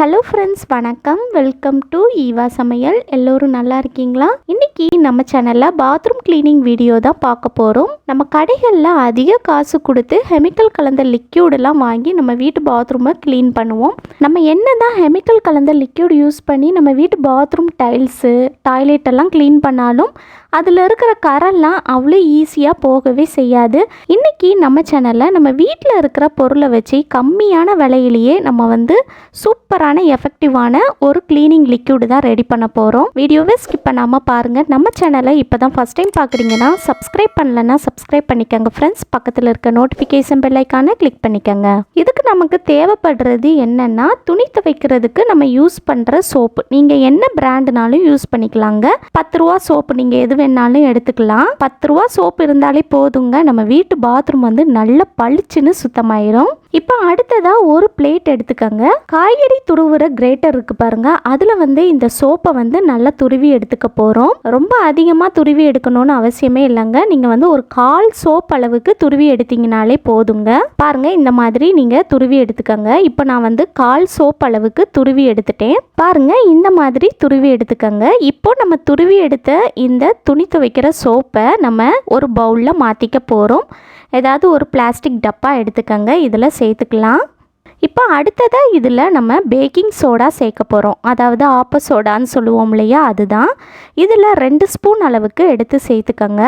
Hello friends வணக்கம். Welcome to Eva சமையல் எல்லோரும் நல்லா இருக்கீங்களா? இன்னைக்கு நம்ம சேனலில் பாத்ரூம் கிளீனிங் வீடியோ தான் பார்க்க போகிறோம் நம்ம கடைகளில் அதிக காசு கொடுத்து கெமிக்கல் கலந்த லிக்யூடெல்லாம் வாங்கி நம்ம வீட்டு பாத்ரூமை க்ளீன் பண்ணுவோம். நம்ம என்ன தான் கெமிக்கல் கலந்த லிக்யூட் யூஸ் பண்ணி நம்ம வீட்டு பாத்ரூம் டைல்ஸு டாய்லெட் எல்லாம் க்ளீன் பண்ணாலும் அதில் இருக்கிற கரெல்லாம் அவ்வளோ ஈஸியாக போகவே செய்யாது. இன்றைக்கி நம்ம சேனலில் நம்ம வீட்டில் இருக்கிற பொருளை வச்சு கம்மியான விலையிலேயே நம்ம வந்து சூப்பரான எஃபெக்டிவான ஒரு க்ளீனிங் லிக்யூடு தான் ரெடி பண்ண போகிறோம் வீடியோவை ஸ்கிப் பண்ணாமல் பாருங்கள் நம்ம சேனலை இப்போ தான் ஃபஸ்ட் டைம் பார்க்குறீங்கன்னா சப்ஸ்கிரைப் பண்ணலன்னா சப்ஸ்கிரைப் பண்ணிக்கோங்க. ஃப்ரெண்ட்ஸ் பக்கத்தில் இருக்க நோட்டிஃபிகேஷன் பெல்லைக்கான கிளிக் பண்ணிக்கோங்க. இதுக்கு நமக்கு தேவைப்படுறது என்னென்னா துணி துவைக்கிறதுக்கு நம்ம யூஸ் பண்ணுற சோப்பு நீங்கள் என்ன பிராண்டுனாலும் யூஸ் பண்ணிக்கலாங்க. பத்து ரூபா சோப்பு நீங்கள் எது வேணாலும் எடுத்துக்கலாம். பத்து ரூபா சோப்பு இருந்தாலே போதுங்க. நம்ம வீட்டு பாத்ரூம் வந்து நல்ல பளிச்சுன்னு சுத்தமாயிரும். இப்போ அடுத்ததாக ஒரு பிளேட் எடுத்துக்கோங்க. காய்கறி துருவுற கிரேட்டர் இருக்கு பாருங்க. அதில் வந்து இந்த சோப்பை வந்து நல்லா துருவி எடுத்துக்க போகிறோம் ரொம்ப அதிகமாக துருவி எடுக்கணும்னு அவசியமே இல்லைங்க. நீங்கள் வந்து ஒரு கால் சோப் அளவுக்கு துருவி எடுத்தீங்கனாலே போதுங்க. பாருங்க இந்த மாதிரி நீங்கள் துருவி எடுத்துக்கோங்க. இப்போ நான் வந்து கால் சோப் அளவுக்கு துருவி எடுத்துட்டேன். பாருங்க இந்த மாதிரி துருவி எடுத்துக்கோங்க. இப்போ நம்ம துருவி எடுத்த இந்த துணி துவைக்கிற சோப்பை நம்ம ஒரு பவுலில் மாற்றிக்க போகிறோம் ஏதாவது ஒரு பிளாஸ்டிக் டப்பா எடுத்துக்கோங்க இதில் சேர்த்துக்கலாம். இப்போ அடுத்ததாக இதில் நம்ம பேக்கிங் சோடா சேர்க்க போகிறோம். அதாவது ஆப்ப சோடான்னு சொல்லுவோம் இல்லையா அதுதான். இதில் ரெண்டு ஸ்பூன் அளவுக்கு எடுத்து சேர்த்துக்கோங்க.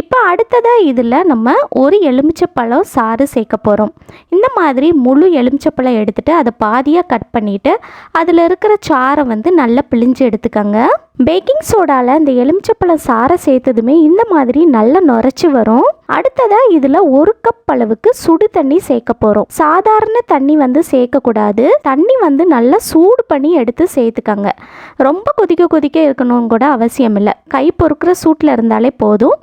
இப்போ அடுத்ததாக இதில் நம்ம ஒரு எலுமிச்சப்பழம் சாறு சேர்க்க போகிறோம் இந்த மாதிரி முழு எலுமிச்சப்பழம் எடுத்துகிட்டு அதை பாதியாக கட் பண்ணிவிட்டு அதில் இருக்கிற சாறை வந்து நல்லா பிழிஞ்சு எடுத்துக்கோங்க. பேக்கிங் சோடாவில் இந்த எலுமிச்சப்பழம் சாறை சேர்த்ததுமே இந்த மாதிரி நல்லா நுரைச்சி வரும். அடுத்ததாக இதில் ஒரு கப் அளவுக்கு சுடு தண்ணி சேர்க்க போகிறோம் சாதாரண தண்ணி வந்து சேர்க்கக்கூடாது தண்ணி வந்து நல்லா சூடு பண்ணி எடுத்து சேர்த்துக்கங்க. ரொம்ப கொதிக்க கொதிக்க இருக்கணும்னு கூட அவசியம் இல்லை. கை பொறுக்கிற சூட்டில் இருந்தாலே போதும்.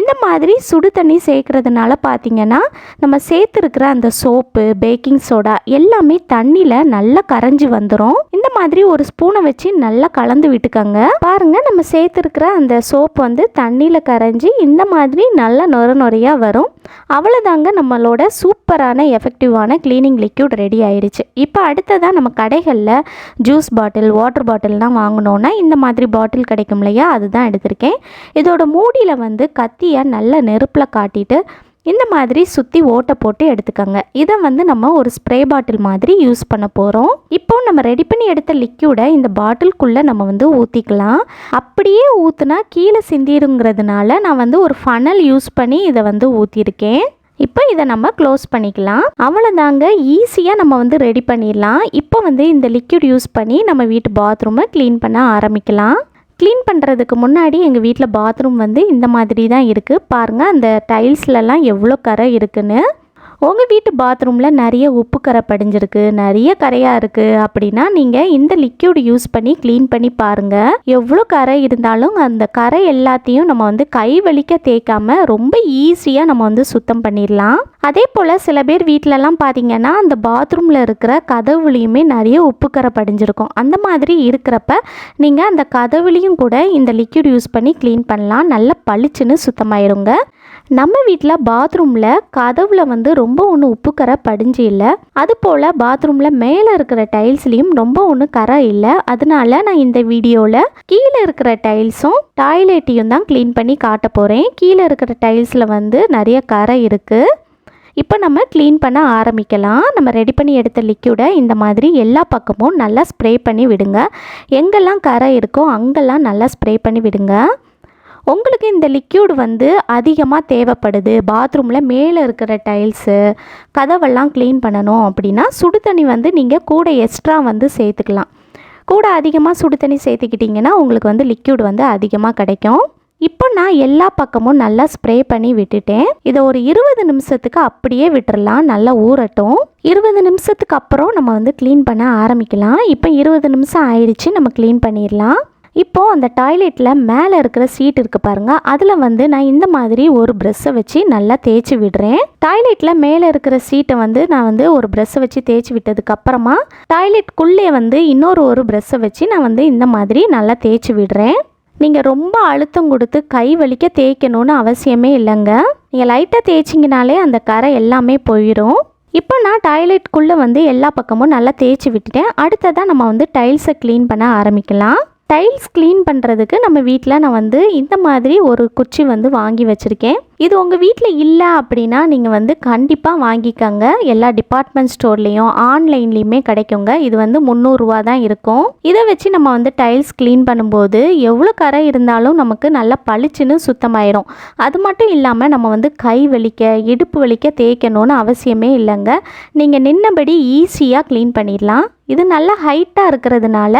இந்த மாதிரி சுடு தண்ணி சேர்க்குறதுனால பார்த்தீங்கன்னா நம்ம சேர்த்துருக்கிற அந்த சோப்பு பேக்கிங் சோடா எல்லாமே தண்ணியில் நல்லா கரைஞ்சி வந்துடும் இந்த மாதிரி ஒரு ஸ்பூனை வச்சு நல்லா கலந்து விட்டுக்கோங்க. பாருங்க நம்ம சேர்த்துருக்கிற அந்த சோப் வந்து தண்ணியில் கரைஞ்சி இந்த மாதிரி நல்லா நொர நொறையாக வரும். அவ்வளோதாங்க நம்மளோட சூப்பரான எஃபெக்டிவான க்ளீனிங் லிக்யூட் ரெடி ஆயிடுச்சு இப்போ அடுத்ததாக நம்ம கடைகளில் ஜூஸ் பாட்டில் வாட்டர் பாட்டில்லாம் வாங்கினோன்னா இந்த மாதிரி பாட்டில் கிடைக்கும் இல்லையா அதுதான் எடுத்திருக்கேன். இதோட மூடியில் வந்து கத்தியை நல்லா நெருப்பில் காட்டிட்டு இந்த மாதிரி சுற்றி ஓட்டை போட்டு எடுத்துக்கோங்க. இதை வந்து நம்ம ஒரு ஸ்ப்ரே பாட்டில் மாதிரி யூஸ் பண்ண போகிறோம் இப்போ நம்ம ரெடி பண்ணி எடுத்த லிக்யூடை இந்த பாட்டிலுக்குள்ளே நம்ம வந்து ஊற்றிக்கலாம் அப்படியே ஊற்றுனா கீழே சிந்திருங்கிறதுனால நான் வந்து ஒரு ஃபனல் யூஸ் பண்ணி இதை வந்து ஊற்றிருக்கேன் இப்போ இதை நம்ம க்ளோஸ் பண்ணிக்கலாம். அவ்வளோதாங்க ஈஸியாக நம்ம வந்து ரெடி பண்ணிடலாம். இப்போ வந்து இந்த லிக்யூட் யூஸ் பண்ணி நம்ம வீட்டு பாத்ரூமை க்ளீன் பண்ண ஆரம்பிக்கலாம். க்ளீன் பண்ணுறதுக்கு முன்னாடி எங்கள் வீட்டில் பாத்ரூம் வந்து இந்த மாதிரி தான் இருக்குது பாருங்கள் அந்த டைல்ஸ்லலாம் எவ்வளோ கரை இருக்குன்னு. உங்கள் வீட்டு பாத்ரூமில் நிறைய உப்பு கரை படிஞ்சிருக்கு நிறைய கரையாக இருக்குது அப்படின்னா நீங்கள் இந்த லிக்யூட் யூஸ் பண்ணி க்ளீன் பண்ணி பாருங்கள் எவ்வளோ கரை இருந்தாலும் அந்த கரை எல்லாத்தையும் நம்ம வந்து கை வலிக்க தேய்க்காம ரொம்ப ஈஸியாக நம்ம வந்து சுத்தம் பண்ணிடலாம். அதே போல் சில பேர் வீட்டிலலாம் பார்த்தீங்கன்னா அந்த பாத்ரூமில் இருக்கிற கதவுலையுமே நிறைய உப்பு கரை படிஞ்சிருக்கும். அந்த மாதிரி இருக்கிறப்ப நீங்கள் அந்த கதவுலையும் கூட இந்த லிக்யூட் யூஸ் பண்ணி க்ளீன் பண்ணலாம். நல்லா பளிச்சுன்னு சுத்தமாயிருங்க. நம்ம வீட்டில் பாத்ரூமில் கதவில் வந்து ரொம்ப ஒன்று உப்பு கரை படிஞ்சு இல்லை. அது போல் பாத்ரூமில் மேலே இருக்கிற டைல்ஸ்லேயும் ரொம்ப ஒன்று கரை இல்லை. அதனால நான் இந்த வீடியோவில் கீழே இருக்கிற டைல்ஸும் டாய்லெட்டையும் தான் க்ளீன் பண்ணி காட்ட போகிறேன் கீழே இருக்கிற டைல்ஸில் வந்து நிறைய கரை இருக்குது இப்போ நம்ம க்ளீன் பண்ண ஆரம்பிக்கலாம். நம்ம ரெடி பண்ணி எடுத்த லிக்யூடை இந்த மாதிரி எல்லா பக்கமும் நல்லா ஸ்ப்ரே பண்ணி விடுங்க. எங்கெல்லாம் கரை இருக்கோ அங்கெல்லாம் நல்லா ஸ்ப்ரே பண்ணி விடுங்க. உங்களுக்கு இந்த லிக்யூட் வந்து அதிகமாக தேவைப்படுது. பாத்ரூமில் மேலே இருக்கிற டைல்ஸு கதவெல்லாம் க்ளீன் பண்ணணும் அப்படின்னா சுடு தண்ணி வந்து நீங்கள் கூட எக்ஸ்ட்ரா வந்து சேர்த்துக்கலாம். கூட அதிகமாக சுடு தண்ணி சேர்த்துக்கிட்டிங்கன்னா உங்களுக்கு வந்து லிக்யூட் வந்து அதிகமாக கிடைக்கும். இப்போ நான் எல்லா பக்கமும் நல்லா ஸ்ப்ரே பண்ணி விட்டுட்டேன். இதை ஒரு இருபது நிமிஷத்துக்கு அப்படியே விட்டுறலாம் நல்லா ஊறட்டும். இருபது நிமிஷத்துக்கு அப்புறம் நம்ம வந்து க்ளீன் பண்ண ஆரம்பிக்கலாம். இப்போ இருபது நிமிஷம் ஆயிடுச்சு நம்ம க்ளீன் பண்ணிடலாம். இப்போது அந்த டாய்லெட்டில் மேலே இருக்கிற சீட் இருக்குது பாருங்கள் அதில் வந்து நான் இந்த மாதிரி ஒரு ப்ரெஷ்ஷை வச்சு நல்லா தேய்ச்சி விடுறேன். டாய்லெட்டில் மேலே இருக்கிற சீட்டை வந்து நான் வந்து ஒரு ப்ரெஷ்ஷை வச்சு தேய்ச்சி விட்டதுக்கப்புறமா டாய்லெட்குள்ளே வந்து இன்னொரு ஒரு ப்ரெஷ்ஷை வச்சு நான் வந்து இந்த மாதிரி நல்லா தேய்ச்சி விடுறேன். நீங்கள் ரொம்ப அழுத்தம் கொடுத்து கை வலிக்க தேய்க்கணும்னு அவசியமே இல்லைங்க. நீங்கள் லைட்டாக தேய்ச்சிங்கனாலே அந்த கரை எல்லாமே போயிடும் இப்போ நான் டாய்லெட்குள்ளே வந்து எல்லா பக்கமும் நல்லா தேய்ச்சி விட்டுட்டேன். அடுத்ததாக நம்ம வந்து டைல்ஸை க்ளீன் பண்ண ஆரம்பிக்கலாம். டைல்ஸ் க்ளீன் பண்ணுறதுக்கு நம்ம வீட்டில் நான் வந்து இந்த மாதிரி ஒரு குச்சி வந்து வாங்கி வச்சுருக்கேன். இது உங்கள் வீட்டில் இல்லை அப்படின்னா நீங்கள் வந்து கண்டிப்பாக வாங்கிக்கோங்க. எல்லா டிபார்ட்மெண்ட் ஸ்டோர்லேயும் ஆன்லைன்லேயுமே கிடைக்குங்க. இது வந்து முந்நூறுரூவா தான் இருக்கும். இதை வச்சு நம்ம வந்து டைல்ஸ் க்ளீன் பண்ணும்போது எவ்வளோ கரை இருந்தாலும் நமக்கு நல்லா பளிச்சுன்னு சுத்தமாயிரும். அது மட்டும் இல்லாமல் நம்ம வந்து கை வலிக்க இடுப்பு வலிக்க தேய்க்கணும்னு அவசியமே இல்லைங்க. நீங்கள் நின்னபடி ஈஸியாக க்ளீன் பண்ணிடலாம். இது நல்லா ஹைட்டாக இருக்கிறதுனால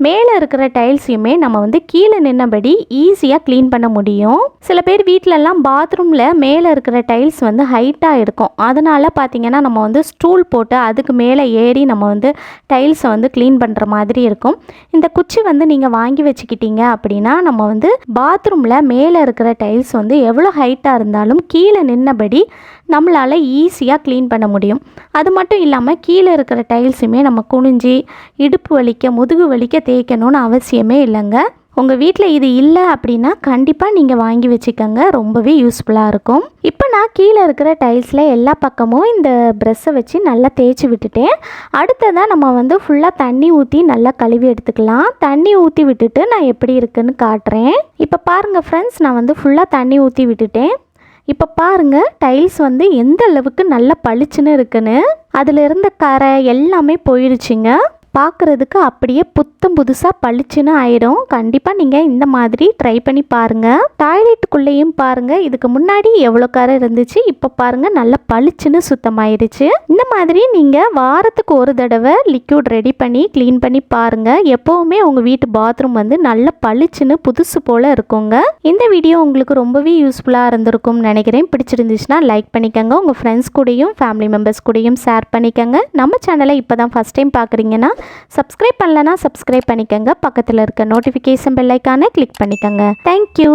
மேலே இருக்கிற டைல்ஸையுமே நம்ம வந்து கீழே நின்னபடி ஈஸியாக க்ளீன் பண்ண முடியும். சில பேர் வீட்டிலலாம் பாத்ரூமில் மேலே இருக்கிற டைல்ஸ் வந்து ஹைட்டாக இருக்கும். அதனால் பார்த்தீங்கன்னா நம்ம வந்து ஸ்டூல் போட்டு அதுக்கு மேலே ஏறி நம்ம வந்து டைல்ஸை வந்து க்ளீன் பண்ணுற மாதிரி இருக்கும். இந்த குச்சி வந்து நீங்கள் வாங்கி வச்சுக்கிட்டீங்க அப்படின்னா நம்ம வந்து பாத்ரூமில் மேலே இருக்கிற டைல்ஸ் வந்து எவ்வளோ ஹைட்டாக இருந்தாலும் கீழே நின்னபடி நம்மளால் ஈஸியாக க்ளீன் பண்ண முடியும். அது மட்டும் இல்லாமல் கீழே இருக்கிற டைல்ஸுமே நம்ம குனிஞ்சி இடுப்பு வலிக்க முதுகு வலிக்க தேய்க்கணும்னு அவசியமே இல்லைங்க. உங்கள் வீட்டில் இது இல்லை அப்படின்னா கண்டிப்பாக நீங்கள் வாங்கி வச்சுக்கோங்க. ரொம்பவே யூஸ்ஃபுல்லாக இருக்கும். இப்போ நான் கீழே இருக்கிற டைல்ஸில் எல்லா பக்கமும் இந்த ப்ரெஷ்ஷை வச்சு நல்லா தேய்ச்சி விட்டுட்டேன். அடுத்ததாக நம்ம வந்து ஃபுல்லாக தண்ணி ஊற்றி நல்லா கழுவி எடுத்துக்கலாம். தண்ணி ஊற்றி விட்டுட்டு நான் எப்படி இருக்குன்னு காட்டுறேன். இப்போ பாருங்கள் ஃப்ரெண்ட்ஸ் நான் வந்து ஃபுல்லாக தண்ணி ஊற்றி விட்டுட்டேன். இப்போ பாருங்க டைல்ஸ் வந்து எந்த அளவுக்கு நல்லா பளிச்சுன்னு இருக்குன்னு. அதில் இருந்த கரை எல்லாமே போயிடுச்சுங்க பார்க்குறதுக்கு அப்படியே புத்தம் புதுசாக பளிச்சுன்னு ஆயிடும். கண்டிப்பாக நீங்கள் இந்த மாதிரி ட்ரை பண்ணி பாருங்கள் டாய்லெட்டுக்குள்ளேயும் பாருங்கள் இதுக்கு முன்னாடி எவ்வளோ கரை இருந்துச்சு இப்போ பாருங்கள் நல்லா பளிச்சுன்னு சுத்தமாயிடுச்சு இந்த மாதிரி நீங்கள் வாரத்துக்கு ஒரு தடவை லிக்யூட் ரெடி பண்ணி க்ளீன் பண்ணி பாருங்கள் எப்போவுமே உங்கள் வீட்டு பாத்ரூம் வந்து நல்லா பளிச்சுன்னு புதுசு போல் இருக்குங்க. இந்த வீடியோ உங்களுக்கு ரொம்பவே யூஸ்ஃபுல்லாக இருந்திருக்கும்னு நினைக்கிறேன். பிடிச்சிருந்துச்சுன்னா லைக் பண்ணிக்கோங்க. உங்கள் ஃப்ரெண்ட்ஸ் கூடயும் ஃபேமிலி மெம்பர்ஸ் கூடயும் ஷேர் பண்ணிக்கோங்க. நம்ம சேனலை இப்போ தான் ஃபஸ்ட் டைம் பார்க்குறீங்கன்னா சப்ஸ்கிரைப் பண்ணலனா சப்ஸ்கிரைப் பண்ணிக்கோங்க. பக்கத்தில் இருக்க நோட்டிஃபிகேஷன் பெல்லைக்கான கிளிக் பண்ணிக்கோங்க. தேங்க்யூ